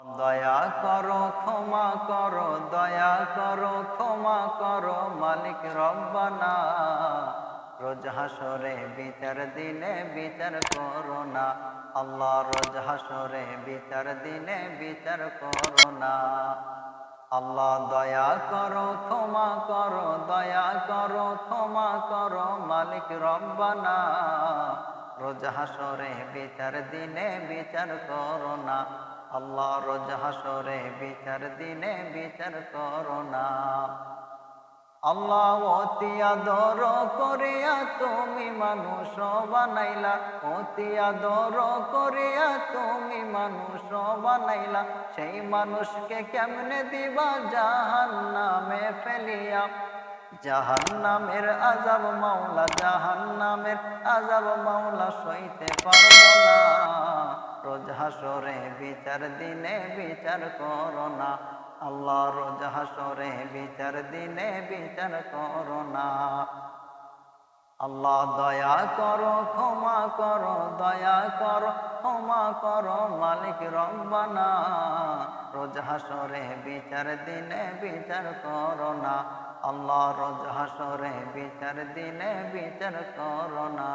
দয়া করো, ক্ষমা করো, দয়া করো, ক্ষমা করো, মালিক রব্বানা। রোজ হাসরে বিচার দিনে বিচার করো না। আল্লাহ রোজ হাসরে বিচার দিনে বিচার করো না। আল্লাহ দয়া করো, ক্ষমা করো, দয়া করো, ক্ষমা করো, মালিক রব্বানা। রোজ বিচার দিনে বিচার করো আল্লাহ রোজ বিচার দিনে বিচার করো আল্লাহ অতি আদর করিয়া তুমি মানুষ বানাইলা। অতি আদর করিয়া তুমি মানুষ বানাইলা। সেই মানুষকে কেমনে দিবা জাহান নামে ফেলিয়া। জাহান নামের আজাব মাওলা জাহান নামের আজাব মাওলা সইতে পারব না। রোজ বিচার দিনে বিচার করোনা আল্লাহ রোজ হাসরে বিচার দিনে বিচার করো না। আল্লাহ দয়া করো, ক্ষমা করো, দয়া করো, ক্ষমা করো, মালিক রব্বানা। রোজ হাসরে বিচার দিনে বিচার করো না। আল্লাহ রোজ হাসরে বিচার দিনে বিচার করো না।